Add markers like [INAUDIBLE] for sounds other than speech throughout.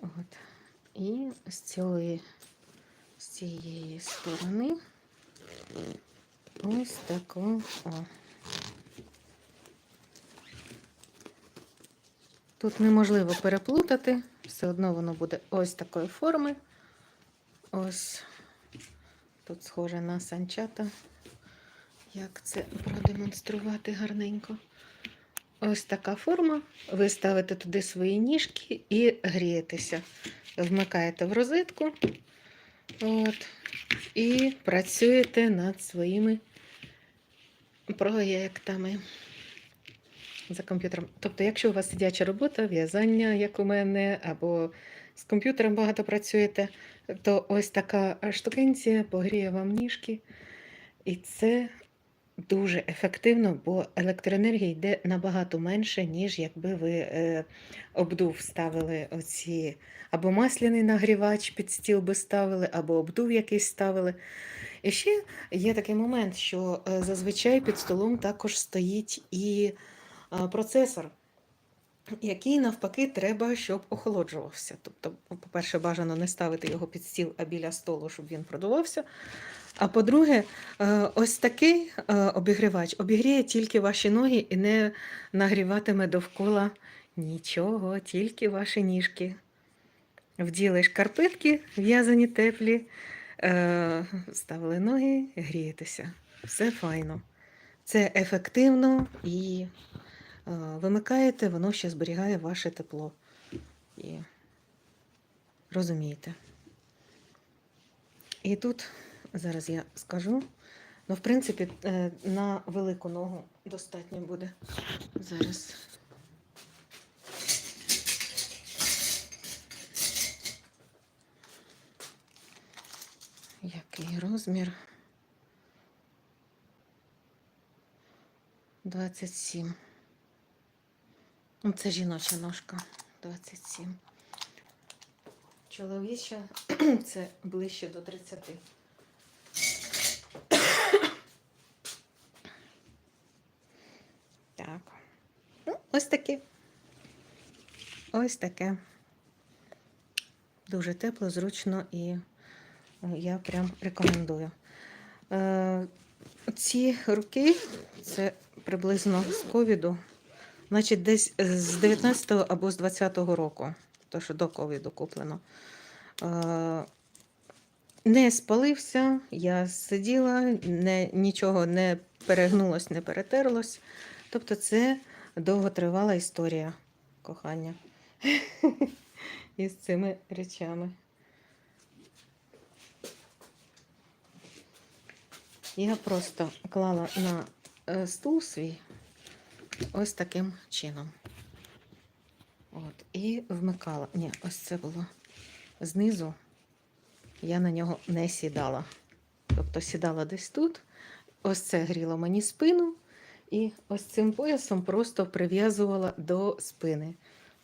От. І з цієї, з цієї сторони ось таку. О. Тут неможливо переплутати, все одно воно буде ось такої форми. Ось тут схоже на санчата. Як це продемонструвати гарненько? Ось така форма. Ви ставите туди свої ніжки і грієтеся. Вмикаєте в розетку от, і працюєте над своїми проєктами за комп'ютером. Тобто, якщо у вас сидяча робота, в'язання, як у мене, або з комп'ютером багато працюєте, то ось така штукенція погріє вам ніжки. І це дуже ефективно, бо електроенергія йде набагато менше, ніж якби ви е, обдув ставили оці або масляний нагрівач під стіл би ставили, або обдув якийсь ставили. І ще є такий момент, що е, зазвичай під столом також стоїть і е, процесор. Який навпаки треба, щоб охолоджувався. Тобто, по-перше, бажано не ставити його під стіл, а біля столу, щоб він продувався. А по-друге, е, ось такий е, обігрівач обігріє тільки ваші ноги і не нагріватиме довкола нічого, тільки ваші ніжки. Вділи шкарпетки, в'язані теплі, е, ставили ноги, грієтеся. Все файно. Це ефективно і вимикаєте, воно ще зберігає ваше тепло. І розумієте. І тут зараз я скажу. Ну, в принципі, е, на велику ногу достатньо буде. Зараз. Який розмір? 27. Ну, Це жіноча ножка. 27. Чоловіча [CLEARS THROAT] це ближче до 30. Так. Ну, ось таке. Ось таке. Дуже тепло, зручно і е, я прям рекомендую. Е, ці руки це приблизно з ковіду, значить, десь з 19-го або з 20-го року, то що до ковіду куплено. Е, не спалився, я сиділа, не, нічого не перегнулось, не перетерлось. Тобто це довготривала історія кохання [LAUGHS] із цими речами. Я просто клала на е, стул свій ось таким чином. От, і вмикала. Ні, ось це було знизу. Я на нього не сідала. Тобто сідала десь тут. Ось це гріло мені спину. І ось цим поясом просто прив'язувала до спини.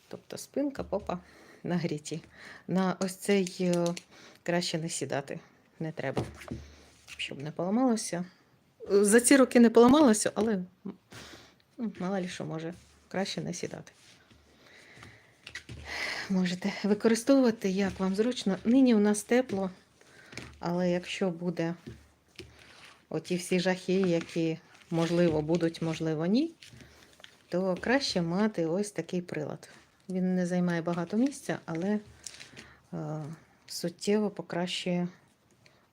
Тобто спинка, попа нагріті. На ось цей е, краще не сідати. Не треба, щоб не поламалося. За ці роки не поламалося, але ну, мало ли що може краще не сідати. Можете використовувати, як вам зручно. Нині у нас тепло, але якщо буде оті всі жахи, які можливо, будуть, можливо, ні, то краще мати ось такий прилад. Він не займає багато місця, але е, суттєво покращує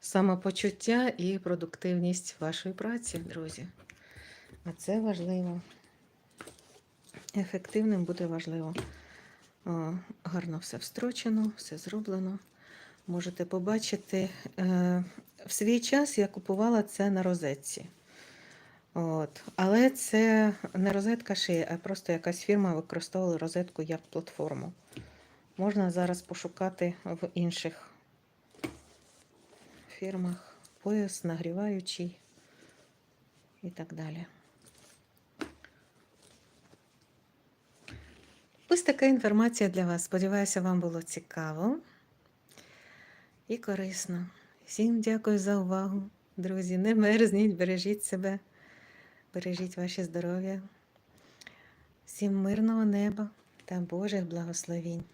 самопочуття і продуктивність вашої праці, друзі. А це важливо. Ефективним буде важливо. О, гарно все встрочено, все зроблено. Можете побачити, е, в свій час я купувала це на розетці. От. Але це не розетка шиє, а просто якась фірма використовувала розетку як платформу. Можна зараз пошукати в інших фірмах пояс, нагріваючий і так далі. Ось така інформація для вас. Сподіваюся, вам було цікаво і корисно. Всім дякую за увагу, друзі. Не мерзніть, бережіть себе. Бережіть ваше здоров'я, всім мирного неба та Божих благословінь.